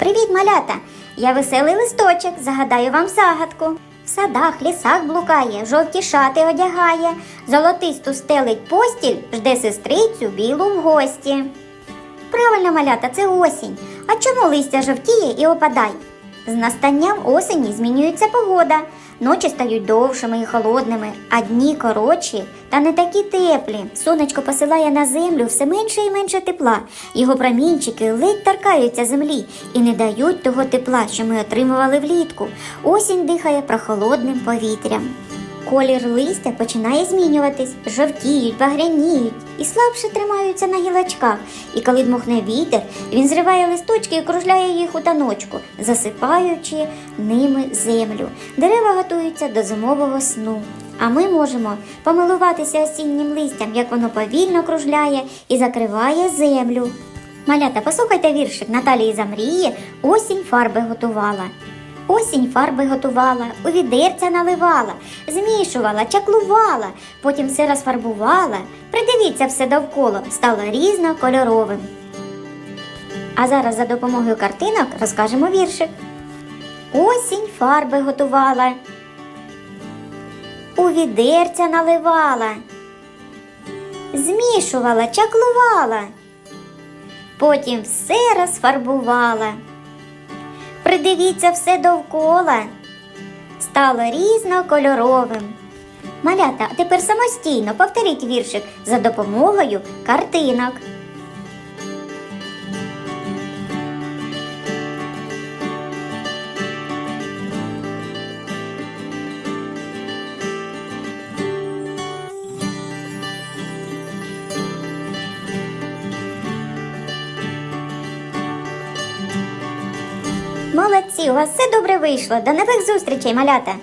Привіт, малята! Я веселий листочок, загадаю вам загадку. В садах, лісах блукає, жовті шати одягає, золотисту стелить постіль, жде сестрицю білу в гості. Правильно, малята, це осінь. А чому листя жовтіє і опадає? З настанням осені змінюється погода. Ночі стають довшими і холодними, а дні коротші та не такі теплі. Сонечко посилає на землю все менше і менше тепла. Його промінчики ледь торкаються землі і не дають того тепла, що ми отримували влітку. Осінь дихає прохолодним повітрям. Колір листя починає змінюватись, жовтіють, багряніють і слабше тримаються на гілочках. І коли дмухне вітер, він зриває листочки і кружляє їх у таночку, засипаючи ними землю. Дерева готуються до зимового сну. А ми можемо помилуватися осіннім листям, як воно повільно кружляє і закриває землю. Малята, послухайте віршик Наталії Замрії Осінь фарби готувала. Осінь фарби готувала, у відерця наливала, змішувала, чаклувала, потім все розфарбувала. Придивіться все довкола, стало різнокольоровим. А зараз за допомогою картинок розкажемо віршик. Осінь фарби готувала, у відерця наливала, змішувала, чаклувала, потім все розфарбувала. Придивіться все довкола. Стало різнокольоровим. Малята, а тепер самостійно повторіть віршик за допомогою картинок. Молодці, у вас все добре вийшло. До нових зустрічей, малята!